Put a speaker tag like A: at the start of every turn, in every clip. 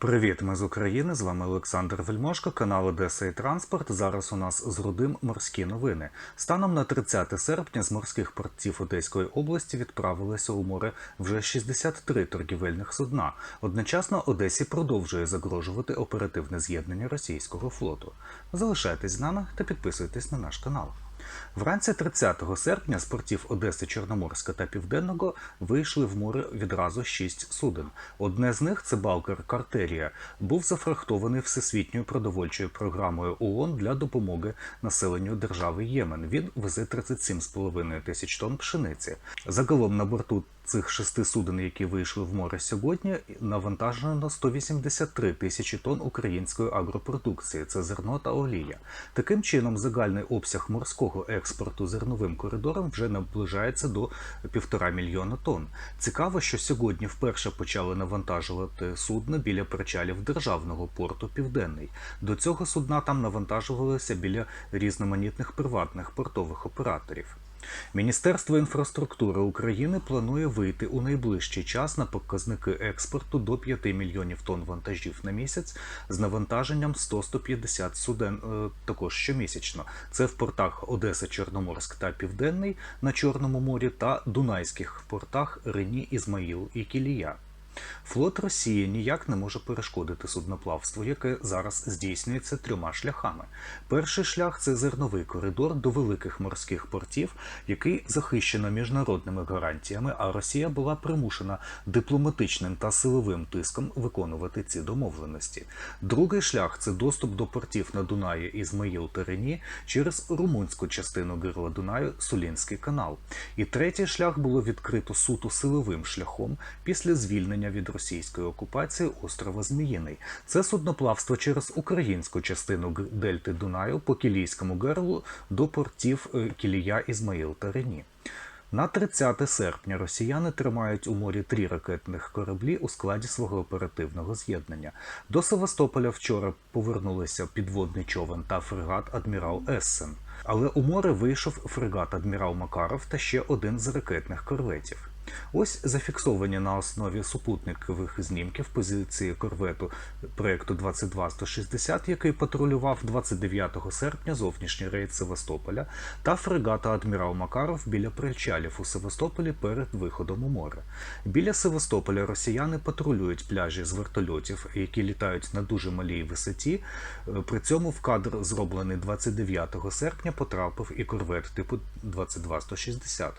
A: Привіт, ми з України. З вами Олександр Вельмошко, канал Одеса і Транспорт. Зараз у нас з Рудим морські новини. Станом на 30 серпня з морських портів Одеської області відправилися у море вже 63 торгівельних судна. Одночасно Одесі продовжує загрожувати оперативне з'єднання російського флоту. Залишайтесь з нами та підписуйтесь на наш канал. Вранці 30 серпня з портів Одеси, Чорноморська та Південного вийшли в море відразу шість суден. Одне з них це балкер Картерія, був зафрахтований Всесвітньою продовольчою програмою ООН для допомоги населенню держави Ємен. Він везе 37,5 тисяч тонн пшениці. Загалом на борту цих шести суден, які вийшли в море сьогодні, навантажено 183 тисячі тонн української агропродукції. Це зерно та олія. Таким чином, загальний обсяг морського експорту зерновим коридором вже наближається до півтора мільйона тонн. Цікаво, що сьогодні вперше почали навантажувати судна біля причалів державного порту Південний. До цього судна там навантажувалися біля різноманітних приватних портових операторів. Міністерство інфраструктури України планує вийти у найближчий час на показники експорту до 5 мільйонів тонн вантажів на місяць з навантаженням 100-150 суден е, також щомісячно. Це в портах Одеса, Чорноморськ та Південний на Чорному морі та Дунайських портах Рені, Ізмаїл і Кілія. Флот Росії ніяк не може перешкодити судноплавству, яке зараз здійснюється трьома шляхами. Перший шлях це зерновий коридор до великих морських портів, який захищено міжнародними гарантіями, а Росія була примушена дипломатичним та силовим тиском виконувати ці домовленості. Другий шлях це доступ до портів на Дунаї, Ізмаїл та Рені через румунську частину гирла Дунаю Сулінський канал. І третій шлях було відкрито суто силовим шляхом після звільнення від російської окупації острова Зміїний. Це судноплавство через українську частину дельти Дунаю по Кілійському герлу до портів е, Кілія, Ізмаїл та Рені. На 30 серпня росіяни тримають у морі три ракетних кораблі у складі свого оперативного з'єднання. До Севастополя вчора повернулися підводний човен та фрегат Адмірал Ессен. Але у море вийшов фрегат Адмірал Макаров та ще один з ракетних корветів. Ось зафіксовані на основі супутникових знімків позиції корвету проекту 22160, який патрулював 29 серпня зовнішній рейд Севастополя, та фрегата Адмірал Макаров біля причалів у Севастополі перед виходом у море. Біля Севастополя росіяни патрулюють пляжі з вертольотів, які літають на дуже малій висоті. При цьому в кадр, зроблений 29 серпня, потрапив і корвет типу 22160.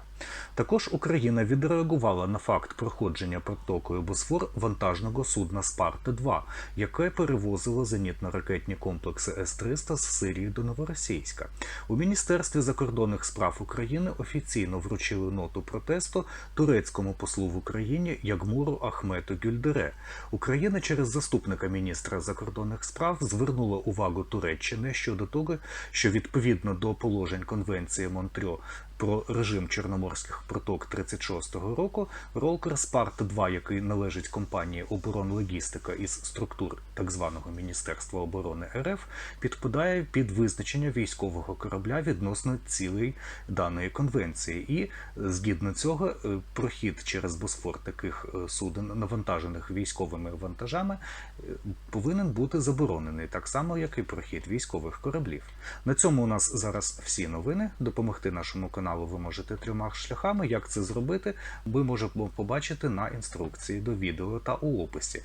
A: Також Україна відреагувала на факт проходження протокою Босфор вантажного судна Спарта-2, яке перевозило зенітно-ракетні комплекси С-300 з Сирії до Новоросійська. У Міністерстві закордонних справ України офіційно вручили ноту протесту турецькому послу в Україні Ягмуру Ахмету Гюльдере. Україна через заступника міністра закордонних справ звернула увагу Туреччини щодо того, що відповідно до положень Конвенції Монтрьо про режим чорноморських проток 36-го року, ролкер Спарта 2 який належить компанії оборонлогістика із структур так званого Міністерства оборони РФ, підпадає під визначення військового корабля відносно цілей даної конвенції. І згідно цього, е, прохід через Босфор таких е, суден, навантажених військовими вантажами, е, повинен бути заборонений, так само, як і прохід військових кораблів. На цьому у нас зараз всі новини. Допомогти нашому каналу ви можете трьома шляхами. Як це зробити, ви можемо побачити на інструкції до відео та у описі.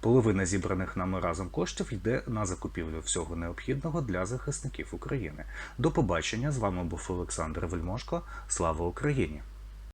A: Половина зібраних нами разом коштів йде на закупівлю всього необхідного для захисників України. До побачення з вами був Олександр Вельмошко. Слава Україні!